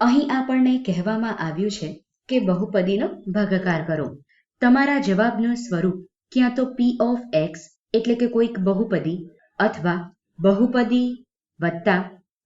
અહીં આપણને કહેવામાં આવ્યું છે કે બહુપદીનો ભાગાકાર કરો. તમારા જવાબનું સ્વરૂપ ક્યાં તો પી ઓફ એક્સ એટલે કે કોઈક બહુપદી અથવા બહુપદી વત્તા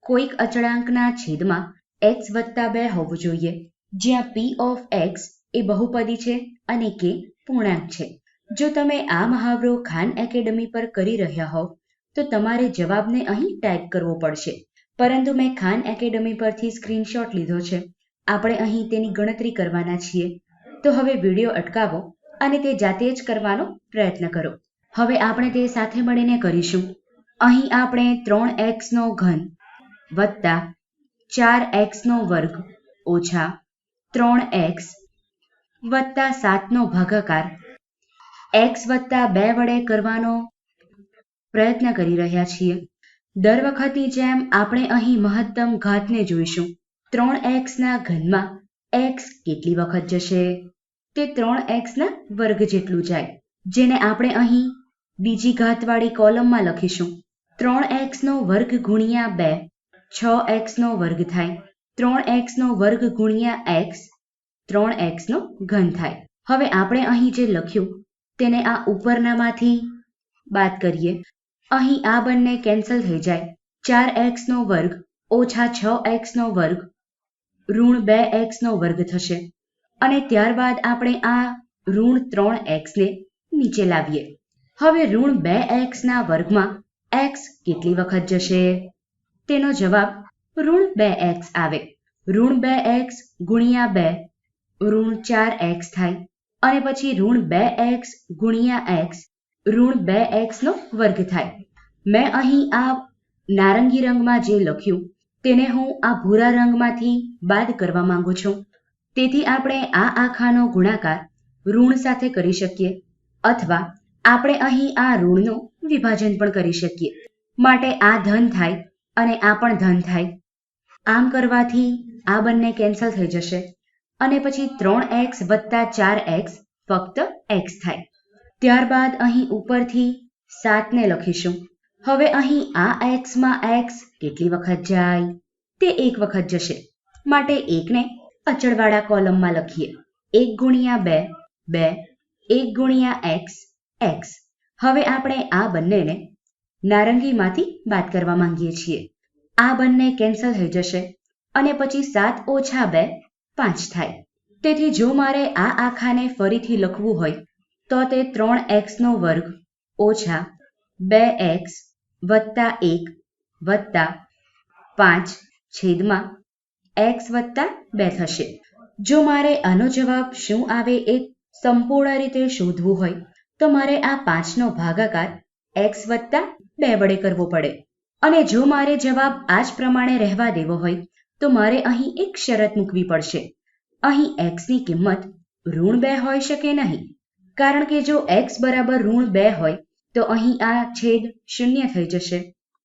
કોઈક અચળાંકના છેદમાં એક્સ વત્તા બે હોવું જોઈએ. જ્યાં પી ઓફ એક્સ એ બહુપદી છે અને કે પૂર્ણાંક છે. જો તમે આ મહાવરો ખાન એકેડમી પર કરી રહ્યા હોવ, તો તમારે જવાબને અહીં ટાઈપ કરવો પડશે. પરંતુ મેં ખાન એકેડમી પરથી સ્ક્રીનશોટ લીધો છે. આપણે અહીં તેની ગણતરી કરવાના છીએ. તો હવે વીડિયો અટકાવો અને તે જાતે જ કરવાનો પ્રયત્ન કરો. હવે આપણે તે સાથે મળીને કરીશું. અહીં આપણે ત્રણ એક્સનો ઘન વત્તા ચાર એક્સનો વર્ગ ઓછા ત્રણ એક્સ વત્તા સાતનો ભાગાકાર એક્સ વત્તા બે વડે કરવાનો પ્રયત્ન કરી રહ્યા છીએ. દર વખતની જેમ આપણે અહીં મહત્તમ ઘાતને જોઈશું, ત્રણ એક્સના ઘનમાં એક્સ કેટલી વખત જશે? તે ત્રણ એક્સના વર્ગ જેટલું જાય, જેને આપણે અહીં બીજી ઘાતવાળી કોલમમાં લખીશું. ત્રણ એક્સનો વર્ગ ગુણ્યા બે, છ એક્સનો વર્ગ થાય, ત્રણ એક્સનો વર્ગ ગુણ્યા એક્સ ત્રણ એક્સનો ઘન થાય. હવે આપણે અહીં જે લખ્યું, તેને આ ઉપરનામાંથી બાદ કરીએ. અહીં આ બંને કેન્સલ થઈ જાય. ચાર એક્સનો વર્ગ ઓછા છ એક્સનો વર્ગ ઋણ બે એક્સનો વર્ગ થશે. અને ત્યારબાદ આપણે આ ઋણ ત્રણ એક્સને નીચે લાવીએ. હવે ઋણ બે એક્સના વર્ગમાં એક્સ કેટલી વખત જશે? તેનો જવાબ ઋણ બે એક્સ આવે. ઋણ બે એક્સ ગુણ્યા બે, ઋણ ચાર એક્સ થાય. અને પછી ઋણ બે એક્સ ગુણ્યા એક્સ ઋણ બે એક્સનો વર્ગ થાય. મેં અહીં આ નારંગી રંગમાં જે લખ્યું, તેને હું આ ભૂરા રંગમાંથી બાદ કરવા માંગુ છું. તેથી આપણે આ આખાનો ગુણાકાર ઋણ સાથે કરી શકીએ, અથવા આપણે અહીં આ ઋણનું વિભાજન પણ કરી શકીએ. માટે આ ધન થાય અને આ પણ ધન થાય. આમ કરવાથી આ બંને કેન્સલ થઈ જશે અને પછી ત્રણ એક્સ વત્તા ચાર એક્સ ફક્ત એક્સ થાય. ત્યારબાદ અહીં ઉપરથી સાતને લખીશું. હવે અહીં આ એક્સમાં એક્સ કેટલી વખત જાય? તે એક વખત જશે. માટે એકને અચળવાળા કોલમમાં લખીએ. એક ગુણ્યા બે બે, એક ગુણ્યા એક્સ એક્સ. હવે આપણે આ બંનેને નારંગીમાંથી બાદ કરવા માંગીએ છીએ. આ બંને કેન્સલ થઈ જશે અને પછી સાત ઓછા બે, પાંચ થાય. તેથી જો મારે આ આખાને ફરીથી લખવું હોય તો તે ત્રણ એક્સનો વર્ગ ઓછા બે એક્સ વત્તા એક વત્તા પાંચ છેદમાં એક્સ વત્તા બે થશે. જો મારે આનો જવાબ શું આવે એ સંપૂર્ણ રીતે શોધવું હોય, તો મારે આ પાંચનો ભાગાકાર એક્સ વત્તા બે વડે કરવો પડે. અને જો મારે જવાબ આ જ પ્રમાણે રહેવા દેવો હોય, તો મારે અહીં એક શરત મૂકવી પડશે. અહીં એક્સની કિંમત ઋણ બે હોઈ શકે નહીં. કારણ કે જો એક્સ બરાબર ઋણ બે હોય, તો અહીં આ છેદ શૂન્ય થઈ જશે.